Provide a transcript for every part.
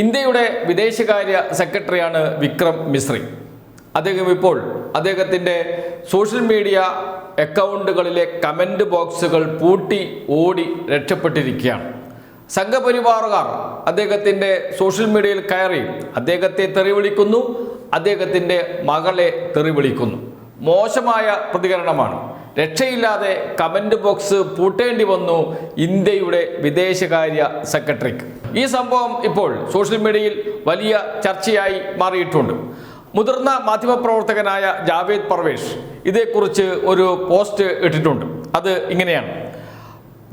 ഇന്ത്യയുടെ വിദേശകാര്യ സെക്രട്ടറിയാണ് വിക്രം മിശ്രി. അദ്ദേഹം ഇപ്പോൾ അദ്ദേഹത്തിന്റെ സോഷ്യൽ മീഡിയ അക്കൗണ്ടുകളിലെ കമന്റ് ബോക്സുകൾ പൂട്ടി ഓടി രക്ഷപ്പെട്ടിരിക്കുകയാണ്. സംഘപരിവാറുകാർ അദ്ദേഹത്തിന്റെ സോഷ്യൽ മീഡിയയിൽ കയറി അദ്ദേഹത്തെ തെറി വിളിക്കുന്നു അദ്ദേഹത്തിന്റെ മകളെ തെറി വിളിക്കുന്നു മോശമായ പ്രതികരണമാണ്. രക്ഷയില്ലാതെ കമന്റ് ബോക്സ് പൂട്ടേണ്ടി വന്നു ഇന്ത്യയുടെ വിദേശകാര്യ സെക്രട്ടറിക്ക്. ഈ സംഭവം ഇപ്പോൾ സോഷ്യൽ മീഡിയയിൽ വലിയ ചർച്ചയായി മാറിയിട്ടുണ്ട്. മുതിർന്ന മാധ്യമപ്രവർത്തകനായ ജാവേദ് പർവേഷ് ഇതേക്കുറിച്ച് ഒരു പോസ്റ്റ് ഇട്ടിട്ടുണ്ട്. അത് ഇങ്ങനെയാണ്.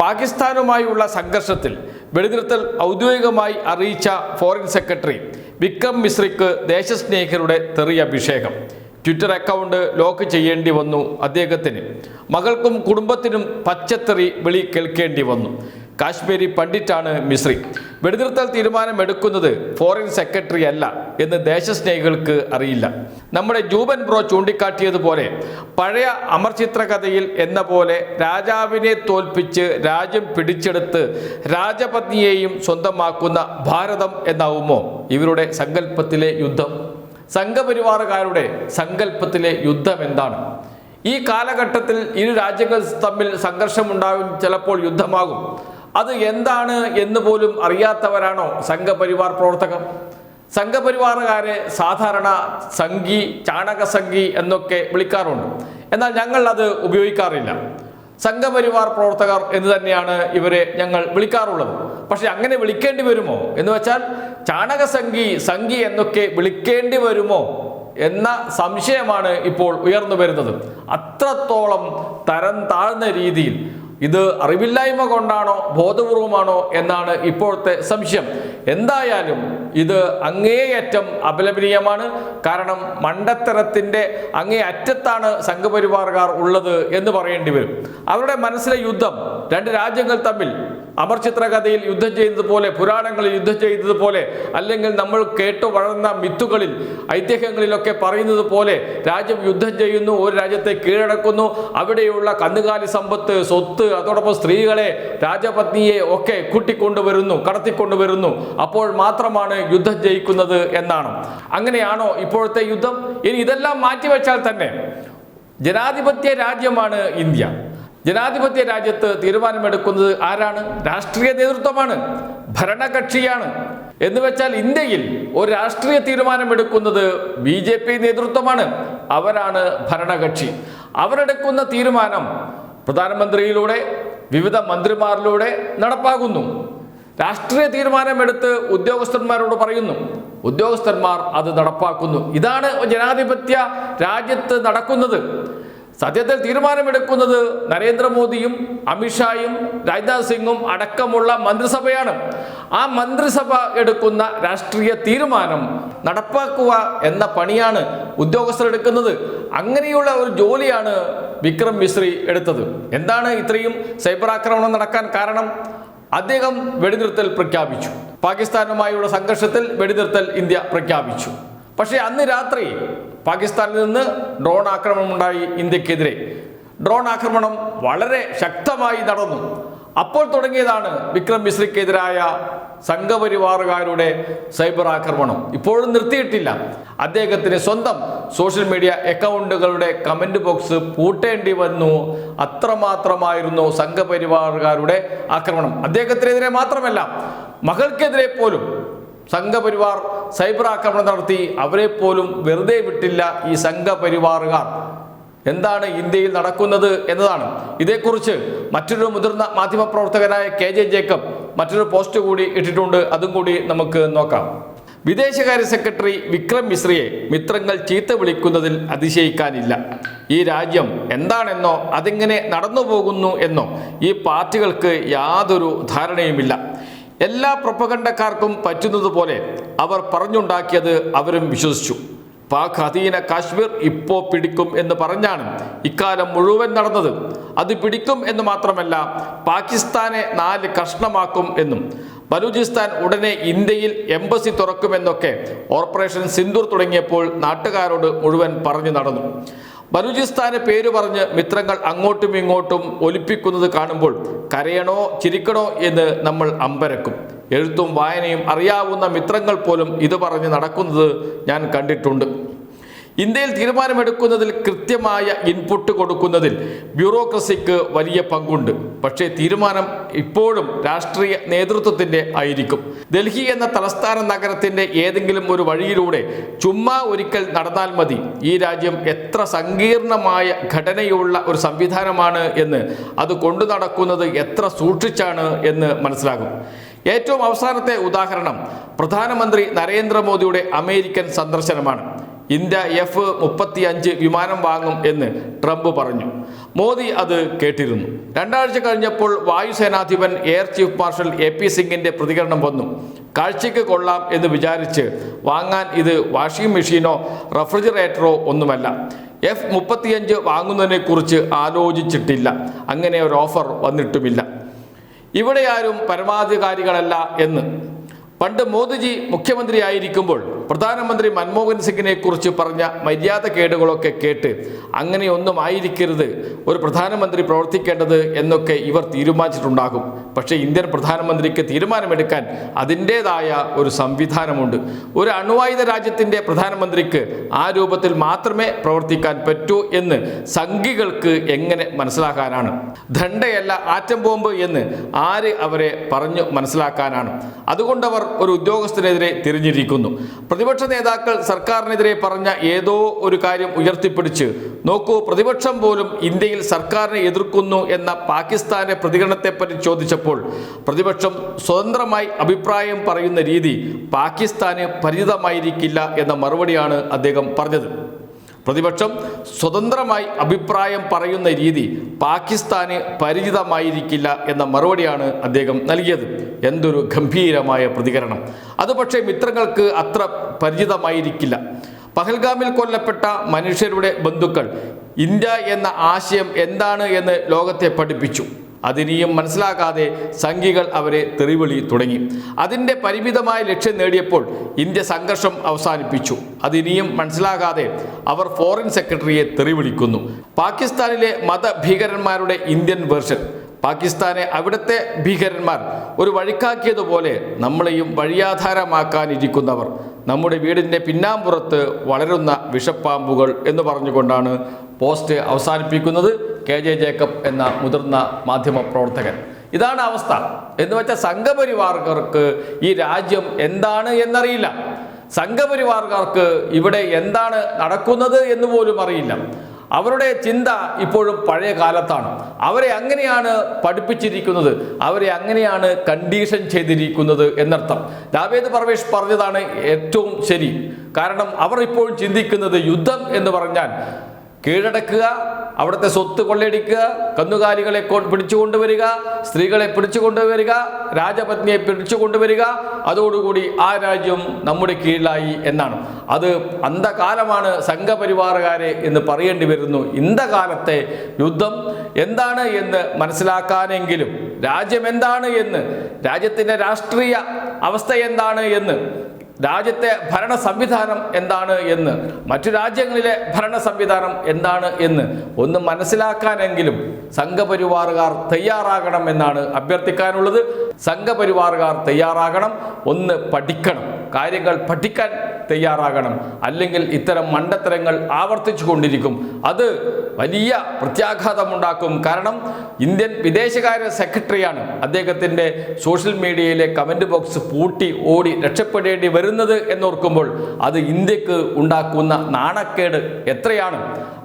പാകിസ്ഥാനുമായുള്ള സംഘർഷത്തിൽ വെടിനിർത്തൽ ഔദ്യോഗികമായി അറിയിച്ച ഫോറിൻ സെക്രട്ടറി വിക്രം മിശ്രിക്ക് ദേശസ്നേഹികളുടെ തെറി അഭിഷേകം ട്വിറ്റർ അക്കൗണ്ട് ലോക്ക് ചെയ്യേണ്ടി വന്നു അദ്ദേഹത്തിന്. മകൾക്കും കുടുംബത്തിനും പച്ചത്തെറി വിളി കേൾക്കേണ്ടി വന്നു. കാശ്മീരി പണ്ഡിറ്റാണ് മിശ്രി. വെടിനിർത്തൽ തീരുമാനമെടുക്കുന്നത് ഫോറിൻ സെക്രട്ടറി അല്ല എന്ന് ദേശസ്നേഹികൾക്ക് അറിയില്ല. നമ്മുടെ ജൂബൻ ബ്രോ ചൂണ്ടിക്കാട്ടിയതുപോലെ പഴയ അമർചിത്ര കഥയിൽ എന്ന പോലെ രാജാവിനെ തോൽപ്പിച്ച് രാജ്യം പിടിച്ചെടുത്ത് രാജപത്നിയെയും സ്വന്തമാക്കുന്ന ഭാരതം എന്നാവുമോ? ഇവരുടെ സങ്കല്പത്തിലെ യുദ്ധം. സംഘപരിവാറുകാരുടെ സങ്കല്പത്തിലെ യുദ്ധം എന്താണ്? ഈ കാലഘട്ടത്തിൽ ഇരു രാജ്യങ്ങൾ തമ്മിൽ സംഘർഷമുണ്ടാകും ചിലപ്പോൾ യുദ്ധമാകും. അത് എന്താണ് എന്ന് പോലും അറിയാത്തവരാണോ സംഘപരിവാർ പ്രവർത്തകർ? സംഘപരിവാറുകാരെ സാധാരണ സംഘി ചാണക സംഘി എന്നൊക്കെ വിളിക്കാറുണ്ട്. എന്നാൽ ഞങ്ങൾ അത് ഉപയോഗിക്കാറില്ല. സംഘപരിവാർ പ്രവർത്തകർ എന്ന് തന്നെയാണ് ഇവരെ ഞങ്ങൾ വിളിക്കാറുള്ളത്. പക്ഷെ അങ്ങനെ വിളിക്കേണ്ടി വരുമോ? എന്ന് വെച്ചാൽ ചാണകസംഘി സംഘി എന്നൊക്കെ വിളിക്കേണ്ടി വരുമോ? എന്ന സംശയമാണ് ഇപ്പോൾ ഉയർന്നു വരുന്നത്. അത്രത്തോളം തരം താഴ്ന്ന രീതിയിൽ ഇത് അറിവില്ലായ്മ കൊണ്ടാണോ ബോധപൂർവമാണോ എന്നാണ് ഇപ്പോഴത്തെ സംശയം. എന്തായാലും ഇത് അങ്ങേയറ്റം അപലപനീയമാണ്. കാരണം മണ്ടത്തരത്തിന്റെ അങ്ങേ അറ്റത്താണ് സംഘപരിവാറുകാർ ഉള്ളത് എന്ന് പറയേണ്ടി വരും. അവരുടെ മനസ്സിലെ യുദ്ധം രണ്ട് രാജ്യങ്ങൾ തമ്മിൽ അമർചിത്ര ചിത്രകഥയിൽ യുദ്ധം ചെയ്തതുപോലെ പോലെ പുരാണങ്ങളിൽ യുദ്ധം ചെയ്തതുപോലെ പോലെ അല്ലെങ്കിൽ നമ്മൾ കേട്ടു വളർന്ന മിത്തുകളിൽ ഐതിഹ്യങ്ങളിലൊക്കെ പറയുന്നത് പോലെ രാജ്യം യുദ്ധം ചെയ്യുന്നു ഒരു രാജ്യത്തെ കീഴടക്കുന്നു അവിടെയുള്ള കന്നുകാലി സമ്പത്ത് സ്വത്ത് അതോടൊപ്പം സ്ത്രീകളെ രാജപത്നിയെ ഒക്കെ കൂട്ടിക്കൊണ്ടുവരുന്നു കടത്തിക്കൊണ്ടുവരുന്നു. അപ്പോൾ മാത്രമാണ് യുദ്ധം ജയിക്കുന്നത് എന്നാണ്. അങ്ങനെയാണോ ഇപ്പോഴത്തെ യുദ്ധം? ഇനി ഇതെല്ലാം മാറ്റിവെച്ചാൽ തന്നെ ജനാധിപത്യ രാജ്യമാണ് ഇന്ത്യ. ജനാധിപത്യ രാജ്യത്ത് തീരുമാനമെടുക്കുന്നത് ആരാണ്? രാഷ്ട്രീയ നേതൃത്വമാണ്. ഭരണകക്ഷിയാണ്. എന്ന് വെച്ചാൽ ഇന്ത്യയിൽ ഒരു രാഷ്ട്രീയ തീരുമാനമെടുക്കുന്നത് ബി ജെ പി നേതൃത്വമാണ്. അവരാണ് ഭരണകക്ഷി. അവരെടുക്കുന്ന തീരുമാനം പ്രധാനമന്ത്രിയിലൂടെ വിവിധ മന്ത്രിമാരിലൂടെ നടപ്പാകുന്നു. രാഷ്ട്രീയ തീരുമാനമെടുത്ത് ഉദ്യോഗസ്ഥന്മാരോട് പറയുന്നു. ഉദ്യോഗസ്ഥന്മാർ അത് നടപ്പാക്കുന്നു. ഇതാണ് ജനാധിപത്യ രാജ്യത്ത് നടക്കുന്നത്. സത്യത്തിൽ തീരുമാനമെടുക്കുന്നത് നരേന്ദ്രമോദിയും അമിത്ഷായും രാജ്നാഥ് സിംഗും അടക്കമുള്ള മന്ത്രിസഭയാണ്. ആ മന്ത്രിസഭ എടുക്കുന്ന രാഷ്ട്രീയ തീരുമാനം നടപ്പാക്കുക എന്ന പണിയാണ് ഉദ്യോഗസ്ഥർ എടുക്കുന്നത്. അങ്ങനെയുള്ള ഒരു ജോലിയാണ് വിക്രം മിശ്രി എടുത്തത്. എന്താണ് ഇത്രയും സൈബർ ആക്രമണം നടക്കാൻ കാരണം? അദ്ദേഹം വെടിനിർത്തൽ പ്രഖ്യാപിച്ചു. പാകിസ്ഥാനുമായുള്ള സംഘർഷത്തിൽ വെടിനിർത്തൽ ഇന്ത്യ പ്രഖ്യാപിച്ചു. പക്ഷേ അന്ന് രാത്രി പാകിസ്ഥാനിൽ നിന്ന് ഡ്രോൺ ആക്രമണം ഉണ്ടായി ഇന്ത്യക്കെതിരെ. ഡ്രോൺ ആക്രമണം വളരെ ശക്തമായി നടന്നു. അപ്പോൾ തുടങ്ങിയതാണ് വിക്രം മിശ്രിക്കെതിരായ സംഘപരിവാറുകാരുടെ സൈബർ ആക്രമണം. ഇപ്പോഴും നിർത്തിയിട്ടില്ല. അദ്ദേഹത്തിന് സ്വന്തം സോഷ്യൽ മീഡിയ അക്കൗണ്ടുകളുടെ കമന്റ് ബോക്സ് പൂട്ടേണ്ടി വന്നു. അത്രമാത്രമായിരുന്നു സംഘപരിവാറുകാരുടെ ആക്രമണം. അദ്ദേഹത്തിനെതിരെ മാത്രമല്ല മകൾക്കെതിരെ പോലും സംഘപരിവാർ സൈബർ ആക്രമണം നടത്തി അവരെ പോലും വെറുതെ വിട്ടില്ല ഈ സംഘപരിവാറുകാർ. എന്താണ് ഇന്ത്യയിൽ നടക്കുന്നത് എന്നതാണ്. ഇതേക്കുറിച്ച് മറ്റൊരു മുതിർന്ന മാധ്യമപ്രവർത്തകനായ കെ ജെ ജേക്കബ് മറ്റൊരു പോസ്റ്റ് കൂടി ഇട്ടിട്ടുണ്ട്. അതും കൂടി നമുക്ക് നോക്കാം. വിദേശകാര്യ സെക്രട്ടറി വിക്രം മിശ്രയെ മിത്രങ്ങൾ ചീത്ത വിളിക്കുന്നതിൽ അതിശയിക്കാനില്ല. ഈ രാജ്യം എന്താണെന്നോ അതിങ്ങനെ നടന്നു പോകുന്നു എന്നോ ഈ പാർട്ടികൾക്ക് യാതൊരു ധാരണയുമില്ല. എല്ലാ പ്രൊപ്പകണ്ടക്കാർക്കും പറ്റുന്നത് പോലെ അവർ പറഞ്ഞുണ്ടാക്കിയത് അവരും വിശ്വസിച്ചു. പാക് അധീന കാശ്മീർ ഇപ്പോൾ പിടിക്കും എന്ന് പറഞ്ഞാണ് ഇക്കാലം മുഴുവൻ നടന്നത്. അത് പിടിക്കും എന്ന് മാത്രമല്ല പാകിസ്ഥാനെ നാല് കഷ്ണമാക്കും എന്നും ബലൂചിസ്ഥാൻ ഉടനെ ഇന്ത്യയിൽ എംബസി തുറക്കുമെന്നൊക്കെ ഓപ്പറേഷൻ സിന്ദൂർ തുടങ്ങിയപ്പോൾ നാട്ടുകാരോട് മുഴുവൻ പറഞ്ഞു നടന്നു. ബലൂചിസ്ഥാന് പേര് പറഞ്ഞ് മിത്രങ്ങൾ അങ്ങോട്ടും ഇങ്ങോട്ടും ഒലിപ്പിക്കുന്നത് കാണുമ്പോൾ കരയണോ ചിരിക്കണോ എന്ന് നമ്മൾ അമ്പരക്കും. എഴുത്തും വായനയും അറിയാവുന്ന മിത്രങ്ങൾ പോലും ഇത് പറഞ്ഞ് നടക്കുന്നത് ഞാൻ കണ്ടിട്ടുണ്ട്. ഇന്ത്യയിൽ തീരുമാനമെടുക്കുന്നതിൽ കൃത്യമായ ഇൻപുട്ട് കൊടുക്കുന്നതിൽ ബ്യൂറോക്രസിക്ക് വലിയ പങ്കുണ്ട്. പക്ഷേ തീരുമാനം ഇപ്പോഴും രാഷ്ട്രീയ നേതൃത്വത്തിന്റെ ആയിരിക്കും. ഡൽഹി എന്ന തലസ്ഥാന നഗരത്തിന്റെ ഏതെങ്കിലും ഒരു വഴിയിലൂടെ ചുമ്മാ ഒരിക്കൽ നടന്നാൽ മതി. ഈ രാജ്യം എത്ര സങ്കീർണമായ ഘടനയുള്ള ഒരു സംവിധാനമാണ് എന്ന് അത് കൊണ്ടു നടക്കുന്നത് എത്ര സൂക്ഷിച്ചാണ് എന്ന് മനസ്സിലാകും. ഏറ്റവും അവസാനത്തെ ഉദാഹരണം പ്രധാനമന്ത്രി നരേന്ദ്രമോദിയുടെ അമേരിക്കൻ സന്ദർശനമാണ്. ഇന്ത്യ എഫ് മുപ്പത്തി അഞ്ച് വിമാനം വാങ്ങും എന്ന് ട്രംപ് പറഞ്ഞു. മോദി അത് കേട്ടിരുന്നു. രണ്ടാഴ്ച കഴിഞ്ഞപ്പോൾ വായുസേനാധിപൻ air chief marshal A P സിംഗിന്റെ പ്രതികരണം വന്നു. കാഴ്ചയ്ക്ക് കൊള്ളാം എന്ന് വിചാരിച്ച് വാങ്ങാൻ ഇത് വാഷിംഗ് മെഷീനോ റെഫ്രിജറേറ്ററോ ഒന്നുമല്ല. എഫ് മുപ്പത്തിയഞ്ച് വാങ്ങുന്നതിനെക്കുറിച്ച് ആലോചിച്ചിട്ടില്ല. അങ്ങനെ ഒരു ഓഫർ വന്നിട്ടുമില്ല. ഇവിടെ ആരും പരമാധികാരികളല്ല എന്ന്. പണ്ട് മോദിജി മുഖ്യമന്ത്രിയായിരിക്കുമ്പോൾ പ്രധാനമന്ത്രി മൻമോഹൻ സിംഗിനെ കുറിച്ച് പറഞ്ഞ മര്യാദ കേടുകളൊക്കെ കേട്ട് അങ്ങനെയൊന്നും ആയിരിക്കരുത്. ഒരു പ്രധാനമന്ത്രി പ്രവർത്തിക്കേണ്ടത് എന്നൊക്കെ ഇവർ തീരുമാനിച്ചിട്ടുണ്ടാകും. പക്ഷേ ഇന്ത്യൻ പ്രധാനമന്ത്രിക്ക് തീരുമാനമെടുക്കാൻ അതിന്റേതായ ഒരു സംവിധാനമുണ്ട്. ഒരു അണുവായുധ രാജ്യത്തിന്റെ പ്രധാനമന്ത്രിക്ക് ആ രൂപത്തിൽ മാത്രമേ പ്രവർത്തിക്കാൻ പറ്റൂ എന്ന് സംഘികൾക്ക് എങ്ങനെ മനസ്സിലാക്കാനാണ്? ദണ്ഡയല്ല ആറ്റം ബോംബ് എന്ന് ആര് അവരെ പറഞ്ഞു മനസ്സിലാക്കാനാണ്? അതുകൊണ്ടവർ ഒരു ഉദ്യോഗസ്ഥനെതിരെ തിരിഞ്ഞിരിക്കുന്നു. പ്രതിപക്ഷ നേതാക്കൾ സർക്കാരിനെതിരെ പറഞ്ഞ ഏതോ ഒരു കാര്യം ഉയർത്തിപ്പിടിച്ച് നോക്കൂ പ്രതിപക്ഷം പോലും ഇന്ത്യയിൽ സർക്കാരിനെ എതിർക്കുന്നു എന്ന പാകിസ്ഥാന്റെ പ്രതികരണത്തെപ്പറ്റി ചോദിച്ചപ്പോൾ പ്രതിപക്ഷം സ്വതന്ത്രമായി അഭിപ്രായം പറയുന്ന രീതി പാകിസ്ഥാന് പരിചിതമായിരിക്കില്ല എന്ന മറുപടിയാണ് അദ്ദേഹം പറഞ്ഞത്. പ്രതിപക്ഷം സ്വതന്ത്രമായി അഭിപ്രായം പറയുന്ന രീതി പാകിസ്ഥാന് പരിചിതമായിരിക്കില്ല എന്ന മറുപടിയാണ് അദ്ദേഹം നൽകിയത്. എന്തൊരു ഗംഭീരമായ പ്രതികരണം. അത് പക്ഷേ മിത്രങ്ങൾക്ക് അത്ര പരിചിതമായിരിക്കില്ല. പഹൽഗാമിൽ കൊല്ലപ്പെട്ട മനുഷ്യരുടെ ബന്ധുക്കൾ ഇന്ത്യ എന്ന ആശയം എന്താണ് എന്ന് ലോകത്തെ പഠിപ്പിച്ചു. അതിനിയും മനസ്സിലാക്കാതെ സംഘികൾ അവരെ തെറിവിളി തുടങ്ങി. അതിന്റെ പരിമിതമായ ലക്ഷ്യം നേടിയപ്പോൾ ഇന്ത്യ സംഘർഷം അവസാനിപ്പിച്ചു. അതിനിയും മനസ്സിലാകാതെ അവർ ഫോറിൻ സെക്രട്ടറിയെ തെറിവിളിക്കുന്നു. പാകിസ്ഥാനിലെ മതഭീകരന്മാരുടെ ഇന്ത്യൻ വേർഷൻ. പാകിസ്ഥാനെ അവിടുത്തെ ഭീകരന്മാർ ഒരു വഴിക്കാക്കിയതുപോലെ നമ്മളെയും വഴിയാധാരമാക്കാനിരിക്കുന്നവർ. നമ്മുടെ വീടിന്റെ പിന്നാമ്പുറത്ത് വളരുന്ന വിഷപ്പാമ്പുകൾ എന്ന് പറഞ്ഞുകൊണ്ടാണ് പോസ്റ്റ് അവസാനിപ്പിക്കുന്നത്. കെ ജെ ജേക്കബ് എന്ന മുതിർന്ന മാധ്യമ പ്രവർത്തകൻ. ഇതാണ് അവസ്ഥ. എന്ന് വെച്ചാൽ സംഘപരിവാർക്കാർക്ക് ഈ രാജ്യം എന്താണ് എന്നറിയില്ല. സംഘപരിവാർക്കാർക്ക് ഇവിടെ എന്താണ് നടക്കുന്നത് എന്ന് പോലും അറിയില്ല. അവരുടെ ചിന്ത ഇപ്പോഴും പഴയ കാലത്താണ്. അവരെ അങ്ങനെയാണ് പഠിപ്പിച്ചിരിക്കുന്നത്. അവരെ അങ്ങനെയാണ് കണ്ടീഷൻ ചെയ്തിരിക്കുന്നത് എന്നർത്ഥം. ജാവേദ് പർവേഷ് പറഞ്ഞതാണ് ഏറ്റവും ശരി. കാരണം അവർ ഇപ്പോഴും ചിന്തിക്കുന്നത് യുദ്ധം എന്ന് പറഞ്ഞാൽ കീഴടക്കുക അവിടുത്തെ സ്വത്ത് കൊള്ളയടിക്കുക കന്നുകാലികളെ കൊ- പിടിച്ചു കൊണ്ടുവരിക സ്ത്രീകളെ പിടിച്ചു കൊണ്ടുവരിക രാജപത്നിയെ പിടിച്ചു കൊണ്ടുവരിക അതോടുകൂടി ആ രാജ്യം നമ്മുടെ കീഴിലായി എന്നാണ്. അത് അന്ധകാലമാണ് സംഘപരിവാറുകാരെ എന്ന് പറയേണ്ടി വരുന്നു. ഇന്ന കാലത്തെ യുദ്ധം എന്താണ് എന്ന് മനസ്സിലാക്കാനെങ്കിലും രാജ്യം എന്താണ് എന്ന് രാജ്യത്തിന്റെ രാഷ്ട്രീയ അവസ്ഥ എന്താണ് എന്ന് രാജ്യത്തെ ഭരണ സംവിധാനം എന്താണ് എന്ന് മറ്റു രാജ്യങ്ങളിലെ ഭരണ സംവിധാനം എന്താണ് എന്ന് ഒന്ന് മനസ്സിലാക്കാനെങ്കിലും സംഘപരിവാറുകാർ തയ്യാറാകണം എന്നാണ് അഭ്യർത്ഥിക്കാനുള്ളത്. സംഘപരിവാറുകാർ തയ്യാറാകണം ഒന്ന് പഠിക്കണം കാര്യങ്ങൾ പഠിക്കാൻ തയ്യാറാകണം. അല്ലെങ്കിൽ ഇത്തരം മണ്ടത്തരങ്ങൾ ആവർത്തിച്ചു കൊണ്ടിരിക്കും അത് വലിയ പ്രത്യാഘാതമുണ്ടാക്കും. കാരണം ഇന്ത്യൻ വിദേശകാര്യ സെക്രട്ടറിയാണ് അദ്ദേഹത്തിന്റെ സോഷ്യൽ മീഡിയയിലെ കമന്റ് ബോക്സ് പൂട്ടി ഓടി രക്ഷപ്പെടേണ്ടി വരുന്നത് എന്നോർക്കുമ്പോൾ അത് ഇന്ത്യയ്ക്ക് ഉണ്ടാക്കുന്ന നാണക്കേട് എത്രയാണ്?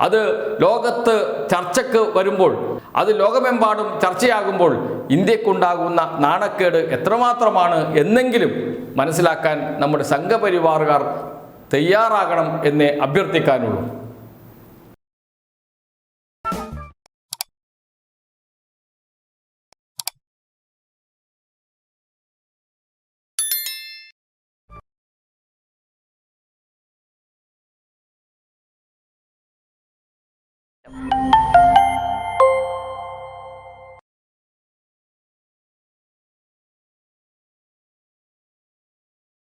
അത് ലോകത്ത് ചർച്ചക്ക് വരുമ്പോൾ അത് ലോകമെമ്പാടും ചർച്ചയാകുമ്പോൾ ഇന്ത്യക്കുണ്ടാകുന്ന നാണക്കേട് എത്രമാത്രമാണ് എന്നെങ്കിലും മനസ്സിലാക്കാൻ നമ്മുടെ സംഘപരിവാറുകാർ തയ്യാറാകണം എന്നേ അഭ്യർത്ഥിക്കാനുള്ളൂ.